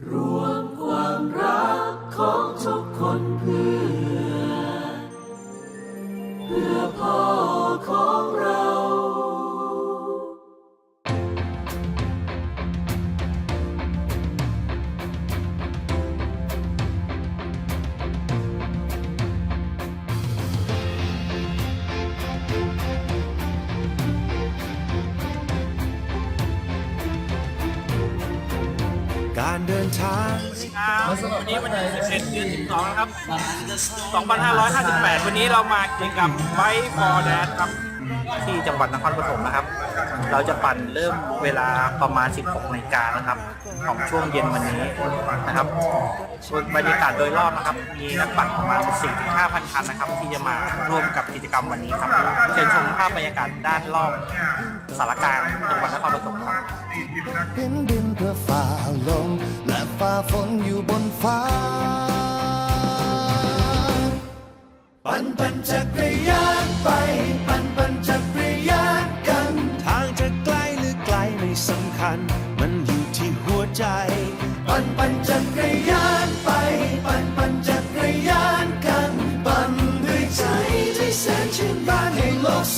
Ruh นทางครับวันนี้วันที่11เดือน12นะครับ 2558 วันนี้เรามากิจกรรมไบฟอร์แดนครับ ที่จังหวัดนครปฐมนะครับ เราจะปั่นเริ่มเวลาประมาณ 16นาฬิกานะครับ ของช่วงเย็นวันนี้นะครับบรรยากาศโดยรอบนะครับ มีนักปั่นประมาณ 4-5,000 คันนะครับ ที่จะมาร่วมกับกิจกรรมวันนี้ครับเชิญชมภาพบรรยากาศด้านรอบสารกลางจังหวัดนครปฐมครับเห็นดินเพื่อฝ่าลมและฝ่าฝนอยู่บนฟ้า ปั่นปั่นจักร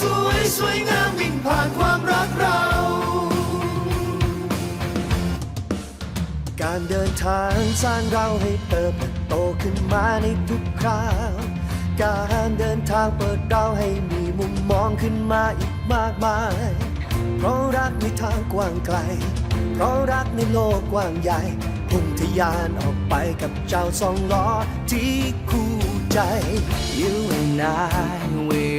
สวยสวยงามวิ่งผ่านความรักเรา การเดินทางสร้างเราให้เติบโตขึ้นมาในทุกคราว การเดินทางเปิดเราให้มีมุมมองขึ้นมาอีกมากมาย เพราะรักในทางกว้างไกล เพราะรักในโลกกว้างใหญ่พุ่งทะยานออกไปกับเจ้าสองล้อที่คู่ใจ You and I,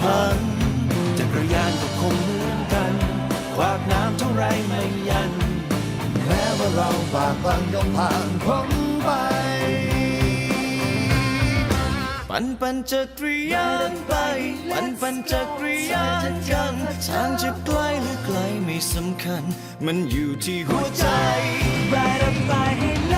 พันจักรยานก็คงเหมือนกัน ขวากน้ำเท่าไรไม่ยัน แม้ว่าเราบากบังย่อมผ่านพ้นไป ปั่นปั่นจักรยานไป ปั่นปั่นจักรยานกันทางจะไกลหรือไกลไม่สำคัญ มันอยู่ที่หัวใจ Ride a bike, hey,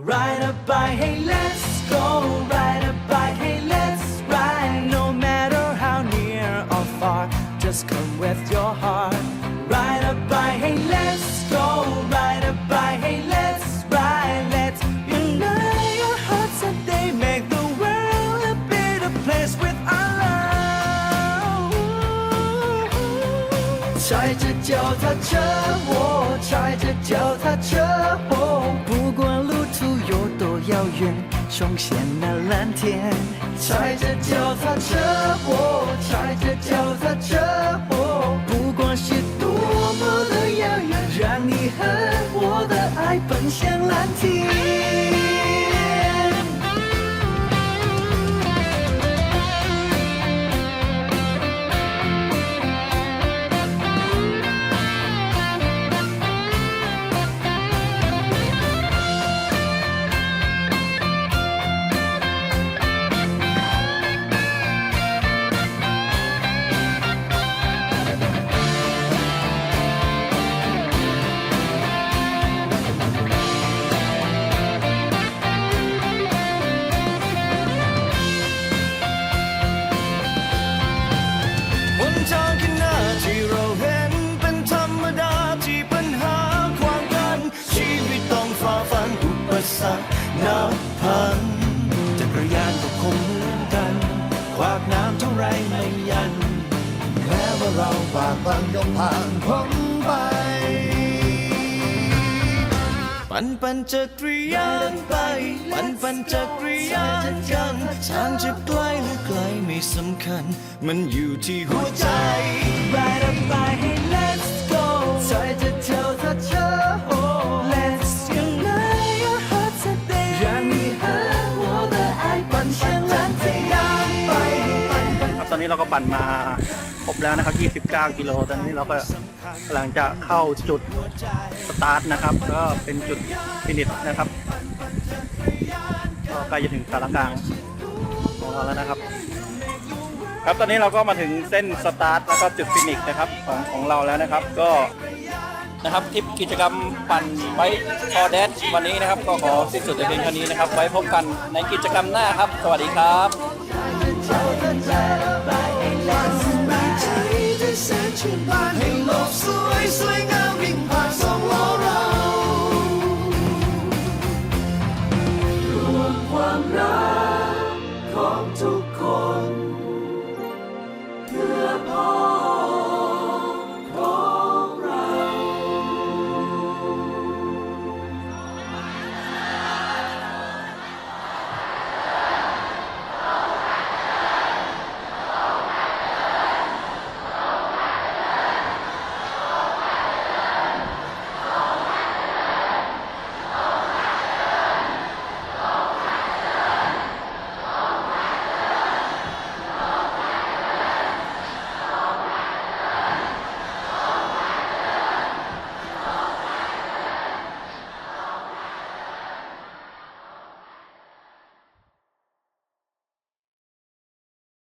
Ride a bike, hey, let's go. Ride a bike, hey, let's ride. No matter how near or far, just come with your heart. Ride a bike, hey, let's go. Ride a bike, hey, let's ride. Let's unite your hearts and they make the world a better place with our love. 踩着脚踏车，我踩着脚踏车，哦，不管路途有 遥远，重现那蓝天。踩着脚踏车，我踩着脚踏车，哦，不管是多么的遥远，让你和我的爱奔向蓝天。 ผ่านก็ผ่านพ้ไป ปันปันจักรยานไป ปันปันจักรยานกันทางจะไกลหรือไกลไม่สำคัญ มันอยู่ที่หัวใจ Ride up by hey let's go ใจจะเที่ยถ้าเธอ Let's unite your hearts today อย่ามีเธว่าแอปันปันจักรยานไป ครับตอนนี้เราก็ปั่นมา ครบแล้วนะครับ 29 กิโล ตอนนี้เราก็กำลังจะเข้าจุดสตาร์ทนะครับ ก็เป็นจุดฟินิชนะครับ ก็ใกล้จะถึงสารกลางของเราแล้วนะครับ ครับ ตอนนี้เราก็มาถึงเส้นสตาร์ทแล้วก็จุดฟินิชนะครับของของเราแล้วนะครับ ก็นะครับทริปกิจกรรมปั่นไบคอแดดวันนี้นะครับ ก็ขอสิ้นสุดแต่เพียงเท่านี้นะครับ ไว้พบกันในกิจกรรมหน้าครับ สวัสดีครับ 全班，喜樂歲歲交結。